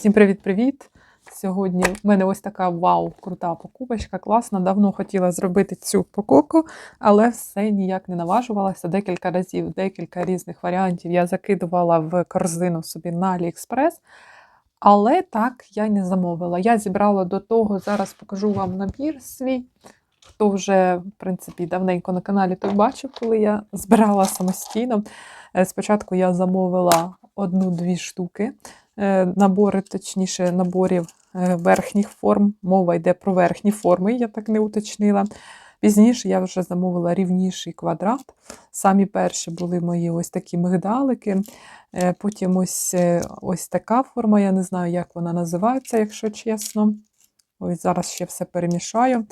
Всім привіт-привіт! Сьогодні в мене ось така вау, крута покупочка, класна. Давно хотіла зробити цю покупку, але все ніяк не наважувалася. Декілька разів, декілька різних варіантів я закидувала в корзину собі на AliExpress. Але так я не замовила. Я зібрала до того, зараз покажу вам набір свій. Хто вже, в принципі, давненько на каналі, той бачив, коли я збирала самостійно. Е, Спочатку я замовила одну-дві штуки набори, точніше, наборів е, верхніх форм. Мова йде про верхні форми, я так не уточнила. Пізніше я вже замовила рівніший квадрат. Самі перші були мої ось такі мигдалики. Е, Потім ось, е, ось така форма, я не знаю, як вона називається, якщо чесно. Ось зараз ще все перемішаю.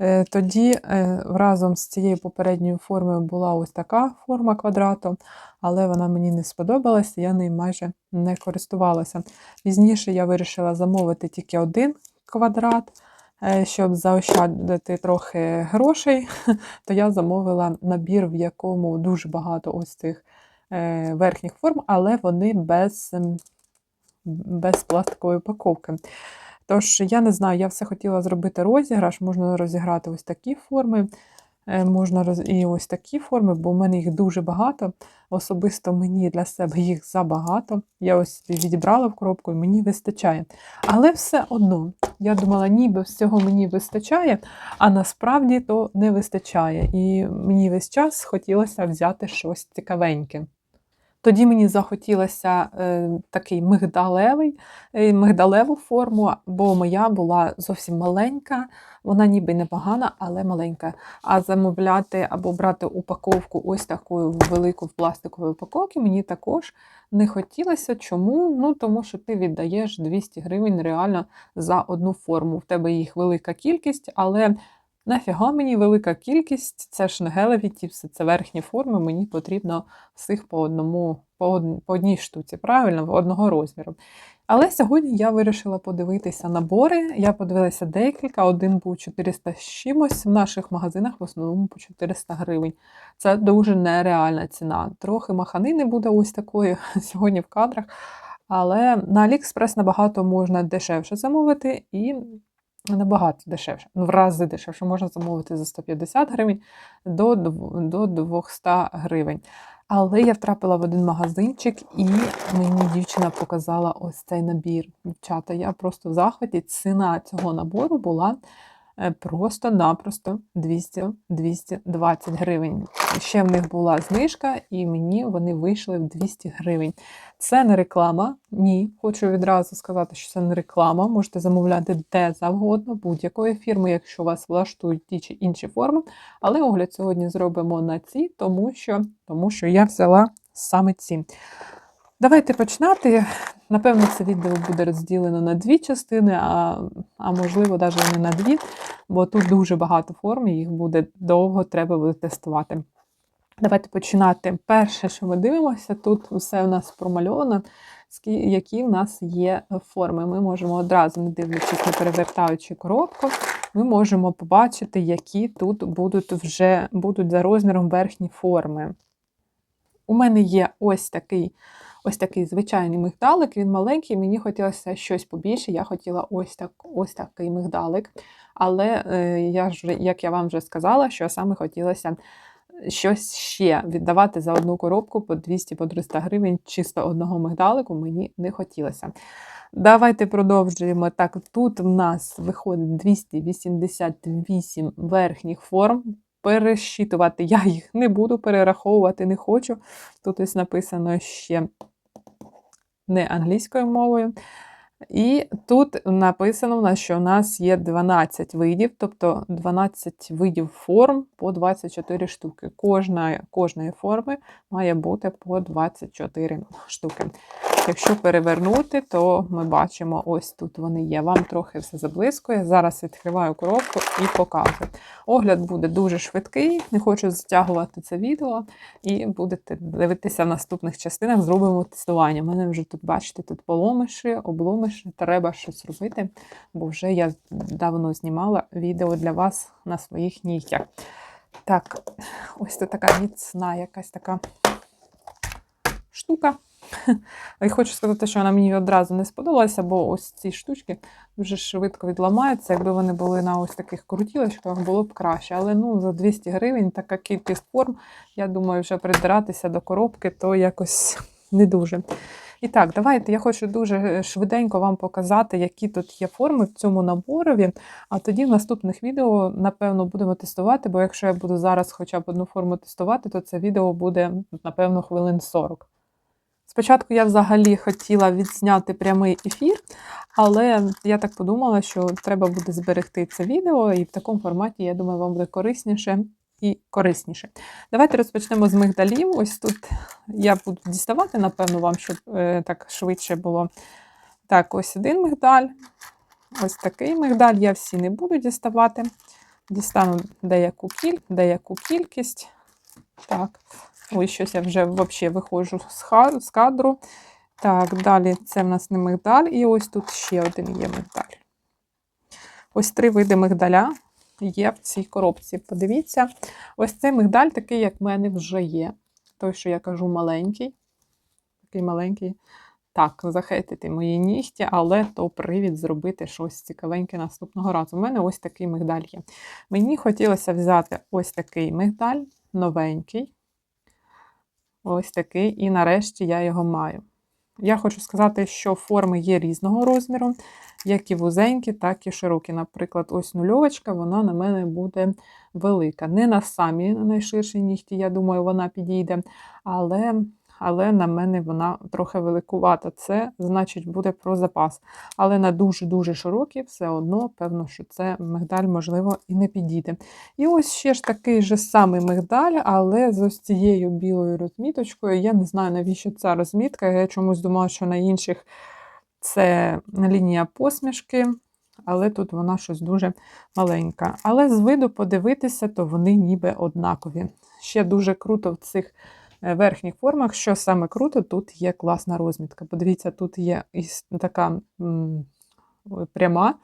Е, Тоді е, разом з цією попередньою формою була ось така форма квадрату, але вона мені не сподобалася, я нею майже не користувалася. Пізніше я вирішила замовити тільки один квадрат, е, щоб заощадити трохи грошей, то я замовила набір, в якому дуже багато ось цих верхніх форм, але вони без, без пластикової упаковки. Тож, я не знаю, я все хотіла зробити розіграш, можна розіграти ось такі форми, е, можна роз... і ось такі форми, бо в мене їх дуже багато. Особисто мені для себе їх забагато. Я ось відібрала в коробку і мені вистачає. Але все одно, я думала, ніби всього мені вистачає, а насправді то не вистачає. І мені весь час хотілося взяти щось цікавеньке. Тоді мені захотілося е, такий мигдалевий, е, мигдалеву форму, бо моя була зовсім маленька, вона ніби непогана, але маленька. А замовляти або брати упаковку ось таку велику в пластиковій упаковці мені також не хотілося. Чому? Ну, тому що ти віддаєш 200 гривень реально за одну форму. В тебе їх велика кількість, але Нафіга мені велика кількість, це не тіпси, це верхні форми, мені потрібно всіх по одному, по, од... по одній штуці, правильно, одного розміру. Але сьогодні я вирішила подивитися набори. Я подивилася декілька, один був 400 з чимось, в наших магазинах в основному по 400 гривень. Це дуже нереальна ціна. Трохи маханини буде ось такої сьогодні в кадрах. Але на AliExpress набагато можна дешевше замовити і Набагато дешевше, ну, в рази дешевше, можна замовити за 150 гривень до до 200 гривень. Але я втрапила в один магазинчик, і мені дівчина показала ось цей набір. Дівчата, я просто в захваті. Ціна цього набору була просто-напросто 200-220 гривень. Ще в них була знижка, і мені вони вийшли в 200 гривень. Це не реклама. Ні, хочу відразу сказати, що це не реклама. Можете замовляти де завгодно, будь-якої фірми, якщо вас влаштують ті чи інші форми. Але огляд сьогодні зробимо на ці, тому що, тому що я взяла саме ці. Давайте починати. Напевно, це відео буде розділено на дві частини, а а можливо, навіть не на дві, бо тут дуже багато форм, їх буде довго треба буде тестувати. Давайте починати. Перше, що ми дивимося, тут все у нас промальовано, які в нас є форми. Ми можемо одразу, не дивлячись, не перевертаючи коробку, ми можемо побачити, які тут будуть вже будуть за розміром верхні форми. У мене є ось такий ось такий звичайний мигдалик, він маленький, мені хотілося щось побільше. Я хотіла ось так, ось такий мигдалик. Але е, я ж, як я вам вже сказала, що саме хотілося щось ще віддавати за одну коробку по 200-300 гривень, чисто одного мигдалику мені не хотілося. Давайте продовжуємо. Так, тут в нас виходить 288 верхніх форм. Пересчитувати я їх не буду, перераховувати не хочу. Тут ось написано ще не англійською мовою. І тут написано, що у нас є 12 видів, тобто 12 видів форм по 24 штуки. Кожна, Кожної форми має бути по 24 штуки. Якщо перевернути, то ми бачимо, ось тут вони є. Вам трохи все заблискує. Зараз відкриваю коробку і показую. Огляд буде дуже швидкий, не хочу затягувати це відео, і будете дивитися в наступних частинах, зробимо тестування. У мене вже тут, бачите, тут поломиші, обломиші, треба щось робити, бо вже я давно знімала відео для вас на своїх нігтях. Так, ось це така міцна якась така штука. І хочу сказати, що вона мені одразу не сподобалася, бо ось ці штучки дуже швидко відламаються. Якби вони були на ось таких крутілочках, було б краще. Але ну, за 200 гривень така кількість форм, я думаю, вже придиратися до коробки, то якось не дуже. І так, давайте я хочу дуже е, швиденько вам показати, які тут є форми в цьому наборові. А тоді в наступних відео, напевно, будемо тестувати, бо якщо я буду зараз хоча б одну форму тестувати, то це відео буде, напевно, хвилин 40. Спочатку я взагалі хотіла відзняти прямий ефір, але я так подумала, що треба буде зберегти це відео, і в такому форматі, я думаю, вам буде корисніше і корисніше. Давайте розпочнемо з мигдалів. Ось тут я буду діставати, напевно, вам, щоб е, так швидше було. Так, ось один мигдаль. Ось такий мигдаль. Я всі не буду діставати. Дістану деяку, кіль... деяку кількість. Так, ось щось я вже взагалі виходжу з, кадру. Так, далі це в нас не мигдаль, і ось тут ще один є мигдаль. Ось три види мигдаля є в цій коробці. Подивіться, ось цей мигдаль такий, як в мене вже є. Той, що я кажу, маленький. Такий маленький. Так, захейтити мої нігті, але то привід зробити щось цікавеньке наступного разу. У мене ось такий мигдаль є. Мені хотілося взяти ось такий мигдаль, новенький. Ось такий, і нарешті я його маю. Я хочу сказати, що форми є різного розміру, як і вузенькі, так і широкі. Наприклад, ось нульовочка, вона на мене буде велика. Не на самі найширші нігті, я думаю, вона підійде, але але на мене вона трохи великувата. Це, значить, буде про запас. Але на дуже-дуже широкі, все одно, певно, що це мигдаль, можливо, і не підійде. І ось ще ж такий же самий мигдаль, але з ось цією білою розміточкою. Я не знаю, навіщо ця розмітка. Я чомусь думала, що на інших це лінія посмішки. Але тут вона щось дуже маленька. Але з виду подивитися, то вони ніби однакові. Ще дуже круто в цих верхніх формах, що саме круто, тут є класна розмітка. Подивіться, тут є така пряма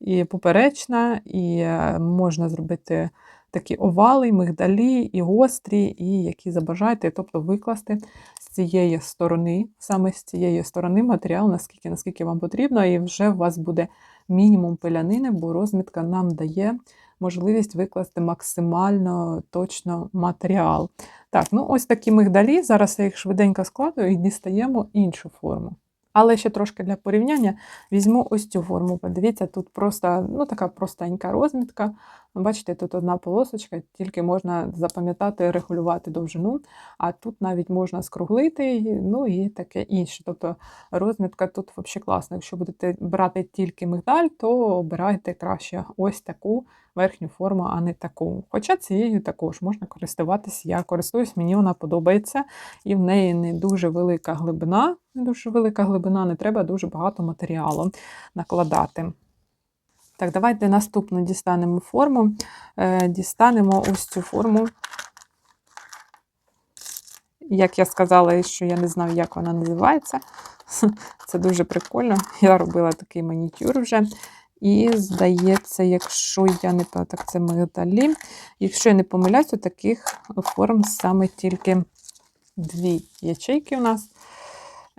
і поперечна, і е, можна зробити такі овали, мигдалі, і гострі, і які забажаєте, тобто викласти з цієї сторони, саме з цієї сторони матеріал, наскільки наскільки вам потрібно, і вже у вас буде мінімум пилянини, бо розмітка нам дає можливість викласти максимально точно матеріал. Так, ну ось такі мигдалі. Зараз я їх швиденько складую і дістаємо іншу форму. Але ще трошки для порівняння візьму ось цю форму. Подивіться, тут просто ну, така простенька розмітка. Бачите, тут одна полосочка, тільки можна запам'ятати, регулювати довжину, а тут навіть можна скруглити, ну і таке інше. Тобто розмітка тут взагалі класна. Якщо будете брати тільки мигдаль, то обирайте краще ось таку верхню форму, а не таку. Хоча цією також можна користуватися. Я користуюсь, мені вона подобається, і в неї не дуже велика глибина, не дуже велика глибина, не треба дуже багато матеріалу накладати. Так, давайте наступну дістанемо форму. Е, Дістанемо ось цю форму. Як я сказала, що я не знаю, як вона називається. Це дуже прикольно. Я робила такий манікюр вже. І, здається, якщо я не так, це мигдалі. Якщо я не помиляюся, таких форм саме тільки дві ячейки у нас.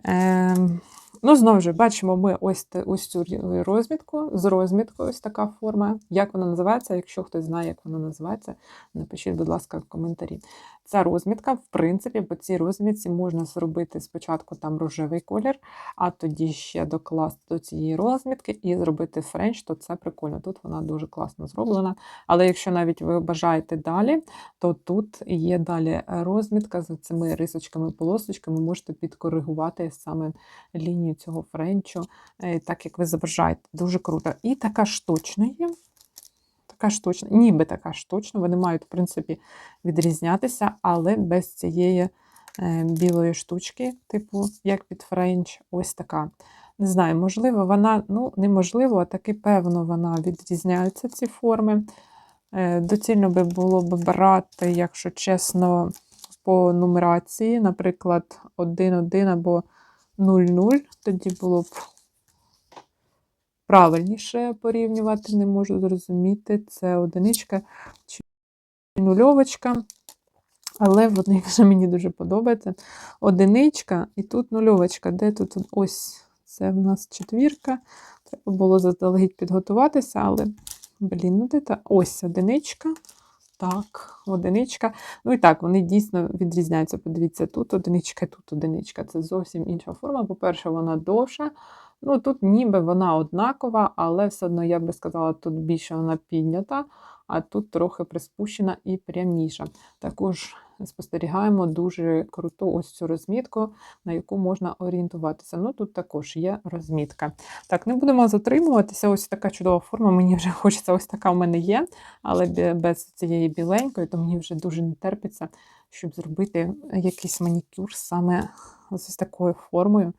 Ем, Ну, знову ж бачимо ми ось ось цю розмітку з розміткою, ось така форма. Як вона називається? Якщо хтось знає, як вона називається, напишіть, будь ласка, в коментарі. Ця розмітка, в принципі, по цій розмітці можна зробити спочатку там рожевий колір, а тоді ще докласти до цієї розмітки і зробити френч, то це прикольно. Тут вона дуже класно зроблена. Але якщо навіть ви бажаєте далі, то тут є далі розмітка з цими рисочками, полосочками, можете підкоригувати саме лінію цього френчу, е, так як ви забажаєте. Дуже круто. І така штучна є. Така штучна, ніби така штучна, вони мають, в принципі, відрізнятися, але без цієї е, білої штучки, типу, як під френч, ось така. Не знаю, можливо, вона, ну, неможливо, а таки, певно, вона відрізняється, ці форми. Е, доцільно би було б брати, якщо чесно, по нумерації, наприклад, 1-1 або 0-0, тоді було б правильніше порівнювати, не можу зрозуміти, це одиничка чи нульовочка. Але вони вже мені дуже подобаються. Одиничка і тут нульовочка. Де тут ось це в нас четвірка. Треба було заздалегідь підготуватися, але, блін, ну де та ось одиничка. Так, одиничка. Ну і так, вони дійсно відрізняються. Подивіться, тут одиничка, тут одиничка. Це зовсім інша форма. По-перше, вона довша. Ну, тут ніби вона однакова, але все одно, я би сказала, тут більше вона піднята, а тут трохи приспущена і пряміша. Також спостерігаємо дуже круту ось цю розмітку, на яку можна орієнтуватися. Ну, тут також є розмітка. Так, не будемо затримуватися. Ось така чудова форма. Мені вже хочеться, ось така в мене є, але без цієї біленької, то мені вже дуже не терпиться, щоб зробити якийсь манікюр саме з такою формою.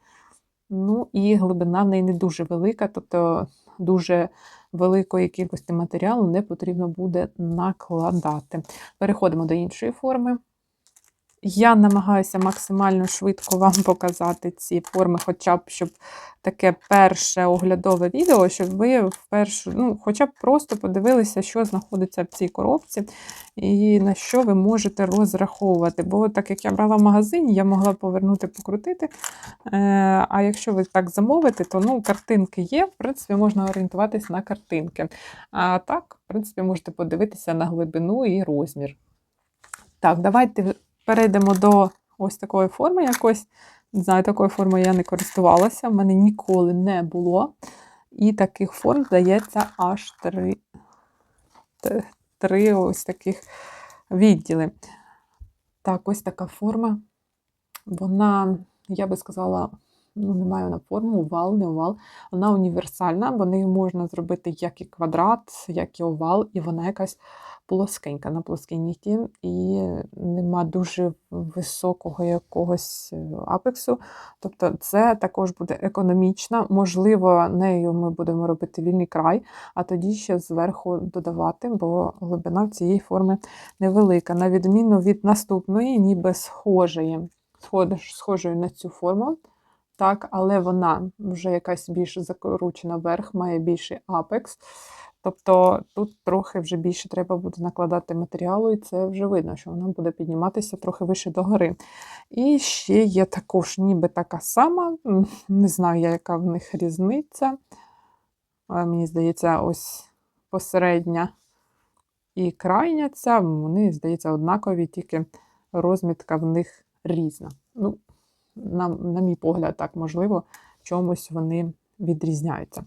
Ну і глибина в неї не дуже велика, тобто дуже великої кількості матеріалу не потрібно буде накладати. Переходимо до іншої форми. Я намагаюся максимально швидко вам показати ці форми, хоча б щоб таке перше оглядове відео, щоб ви вперше, ну, хоча б просто подивилися, що знаходиться в цій коробці, і на що ви можете розраховувати. Бо так як я брала в магазині, я могла повернути, покрутити. Е, А якщо ви так замовите, то ну, картинки є, в принципі, можна орієнтуватись на картинки. А так, в принципі, можете подивитися на глибину і розмір. Так, давайте перейдемо до ось такої форми якось. Не знаю, такою формою я не користувалася, в мене ніколи не було. І таких форм здається аж три, три ось таких відділи. Так, ось така форма. Вона, я би сказала, ну, не маю на форму, овал, не овал. Вона універсальна, бо нею можна зробити як і квадрат, як і овал, і вона якась плоскенька на плоскій нігті, і нема дуже високого якогось е, апексу. Тобто це також буде економічно. Можливо, нею ми будемо робити вільний край, а тоді ще зверху додавати, бо глибина в цієї форми невелика. На відміну від наступної, ніби схожої, схожої на цю форму. Так, але вона вже якась більш закручена вверх, має більший апекс. Тобто тут трохи вже більше треба буде накладати матеріалу, і це вже видно, що вона буде підніматися трохи вище догори. І ще є також ніби така сама, не знаю, яка в них різниця. Мені здається, ось посередня і крайня ця, вони, здається, однакові, тільки розмітка в них різна. Ну, На, на мій погляд, так, можливо, чомусь вони відрізняються.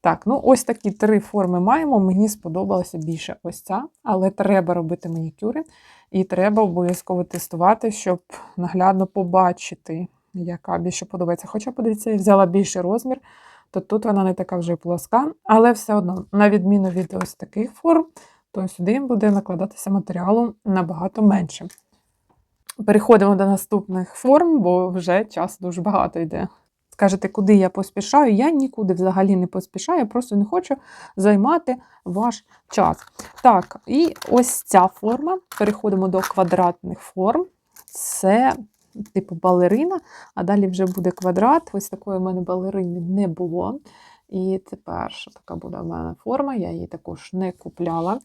Так, ну ось такі три форми маємо. Мені сподобалася більше ось ця, але треба робити манікюри, і треба обов'язково тестувати, щоб наглядно побачити, яка більше подобається. Хоча, подивіться, я взяла більший розмір, то тут вона не така вже плоска, але все одно, на відміну від ось таких форм, то сюди буде накладатися матеріалу набагато менше. Переходимо до наступних форм, бо вже час дуже багато йде скажете, куди я поспішаю, я нікуди взагалі не поспішаю, я просто не хочу займати ваш час. Так, і ось ця форма. Переходимо до квадратних форм. Це, типу, балерина, а далі вже буде квадрат. Ось такої в мене балерини не було. І це перша така буде в мене форма, я її також не купляла.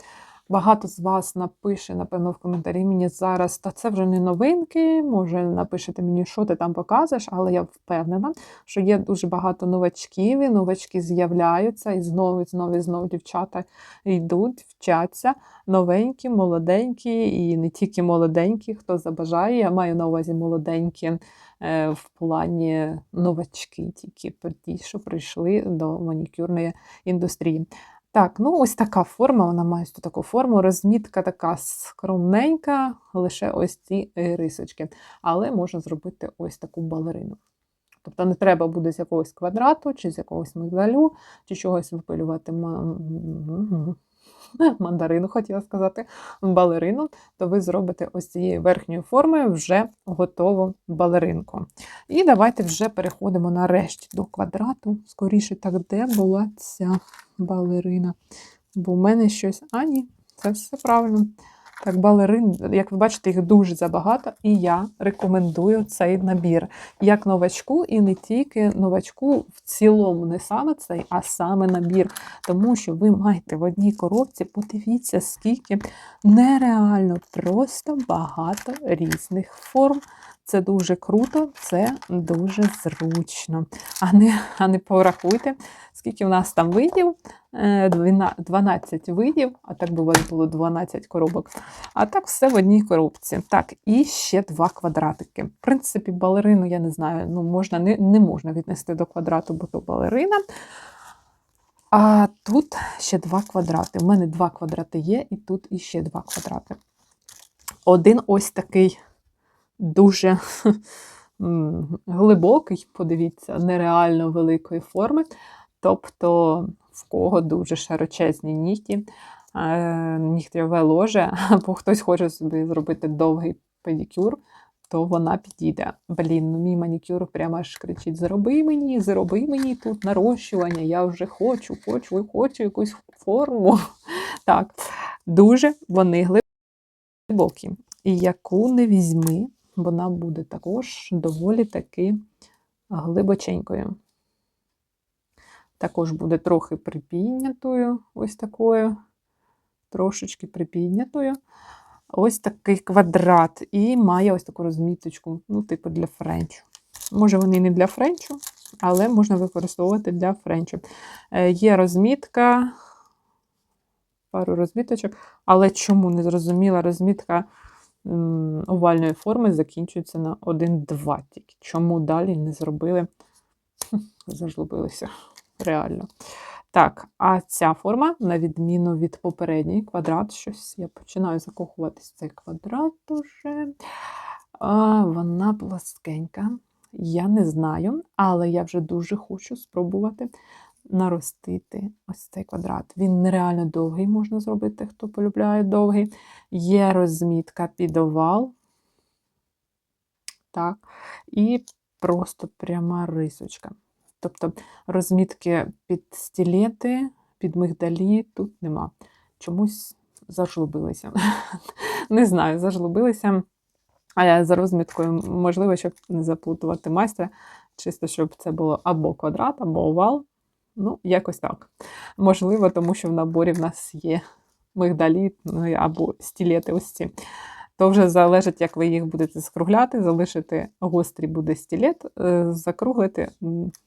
Багато з вас напише, напевно, в коментарі мені зараз, та це вже не новинки, може напишете мені, що ти там показуєш, але я впевнена, що є дуже багато новачків, і новачки з'являються, і знову, і знову, і знову дівчата йдуть, вчаться. Новенькі, молоденькі, і не тільки молоденькі, хто забажає. Я маю на увазі молоденькі е, в плані новачки, тільки ті, що прийшли до манікюрної індустрії. Так, ну ось така форма, вона має ось таку форму. Розмітка така скромненька, лише ось ці рисочки. Але можна зробити ось таку балерину. Тобто не треба буде з якогось квадрату, чи з якогось мигдалю, чи чогось випилювати мандарину, хотіла сказати, балерину, то ви зробите ось цією верхньою формою вже готову балеринку. І давайте вже переходимо нарешті до квадрату. Скоріше так, де була ця балерина. Бо в мене щось. А, ні, це все правильно. Так, балерин, як ви бачите, їх дуже забагато, і я рекомендую цей набір. Як новачку, і не тільки новачку, в цілому, не саме цей, а саме набір. Тому що ви маєте в одній коробці, подивіться, скільки нереально просто багато різних форм. Це дуже круто, це дуже зручно. А не, а не порахуйте, скільки в нас там видів. Е, двіна- 12 видів, а так би у вас було 12 коробок. А так все в одній коробці. Так, і ще два квадратики. В принципі, балерину, я не знаю, ну можна, не, не можна віднести до квадрату, бо то балерина. А тут ще два квадрати. У мене два квадрати є, і тут іще два квадрати. Один ось такий дуже глибокий, подивіться, нереально великої форми. Тобто, в кого дуже широчезні нігті, е, ложе, або хтось хоче собі зробити довгий педикюр, то вона підійде. Блін, ну мій манікюр прямо аж кричить: зроби мені, зроби мені тут нарощування. Я вже хочу, хочу, хочу якусь форму. Так, дуже вони глибокі. І яку не візьми, вона буде також доволі таки глибоченькою. Також буде трохи припіднятою, ось такою, трошечки припіднятою. Ось такий квадрат. І має ось таку розміточку, ну, типу для френчу. Може, вони не для френчу, але можна використовувати для френчу. Е, Є розмітка, пару розміточок, але чому не зрозуміла розмітка овальної форми закінчується на 1-2 тільки. Чому далі не зробили? Зажлобилися. Реально. Так, а ця форма, на відміну від попередньої, квадрат, щось я починаю закохуватись в цей квадрат уже. А, вона плоскенька. Я не знаю, але я вже дуже хочу спробувати наростити ось цей квадрат. Він нереально довгий, можна зробити, хто полюбляє довгий. Є розмітка під овал. Так, і просто пряма рисочка. Тобто розмітки під стілети, під мигдалі тут нема. Чомусь зажлобилися. Не знаю, зажлобилися. А я за розміткою, можливо, щоб не заплутувати майстра, чисто щоб це було або квадрат, або овал. Ну, якось так. Можливо, тому що в наборі в нас є мигдалі ну, або стілети ось ці. То вже залежить, як ви їх будете скругляти, залишити гострий буде стілет, е, закруглити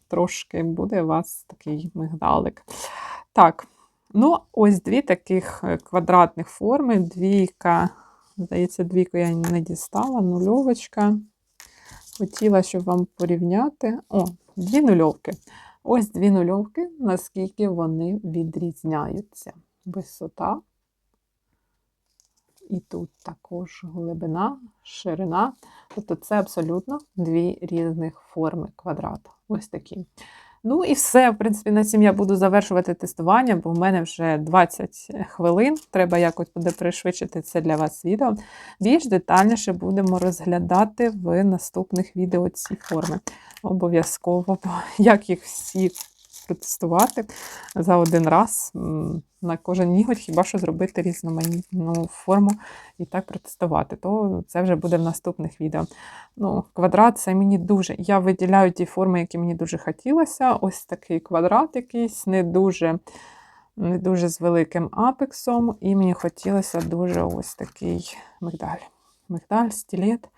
трошки буде у вас такий мигдалик. Так, ну ось дві таких е, квадратних форми. Двійка, здається, двійку я не дістала, нульовочка. Хотіла, щоб вам порівняти. О, дві нульовки. Ось дві нульовки, наскільки вони відрізняються. Висота. І тут також глибина, ширина. Тобто це абсолютно дві різних форми квадрата. Ось такі. Ну і все, в принципі, на цим я буду завершувати тестування, бо в мене вже 20 хвилин. Треба якось буде пришвидшити це для вас відео. Більш детальніше будемо розглядати в наступних відео ці форми. Обов'язково, бо як їх всі протестувати за один раз на кожен ніготь, хіба що зробити різноманітну форму і так протестувати, то це вже буде в наступних відео. Ну, Квадрат це мені дуже. Я виділяю ті форми, які мені дуже хотілося. Ось такий квадрат якийсь, не дуже. Не дуже з великим апексом, і мені хотілося дуже ось такий мигдаль. Мигдаль, стілет.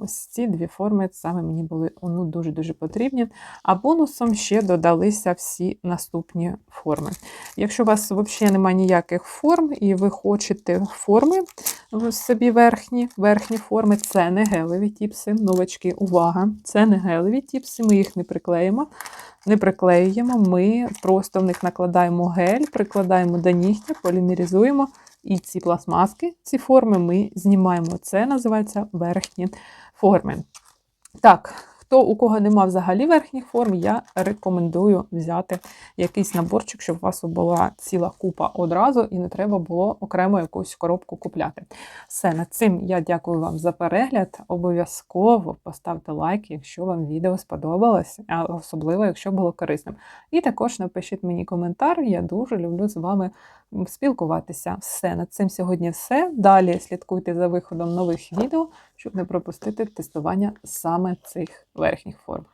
Ось ці дві форми саме мені були ну, дуже-дуже потрібні. А бонусом ще додалися всі наступні форми. Якщо у вас взагалі немає ніяких форм, і ви хочете форми в собі верхні, верхні форми, це не гелеві тіпси. Новачки, увага! Це не гелеві тіпси, ми їх не приклеїмо. Не приклеюємо, ми просто в них накладаємо гель, прикладаємо до нігтя, полімеризуємо. І ці пластмаски, ці форми ми знімаємо. Це називається верхні форми. Так, Хто у кого нема взагалі верхніх форм, я рекомендую взяти якийсь наборчик, щоб у вас була ціла купа одразу і не треба було окремо якусь коробку купляти. Все, над цим я дякую вам за перегляд. Обов'язково поставте лайк, якщо вам відео сподобалось, а особливо, якщо було корисним. І також напишіть мені коментар, я дуже люблю з вами спілкуватися. Все, над цим сьогодні все. Далі слідкуйте за виходом нових відео, щоб не пропустити тестування саме цих верхніх форм.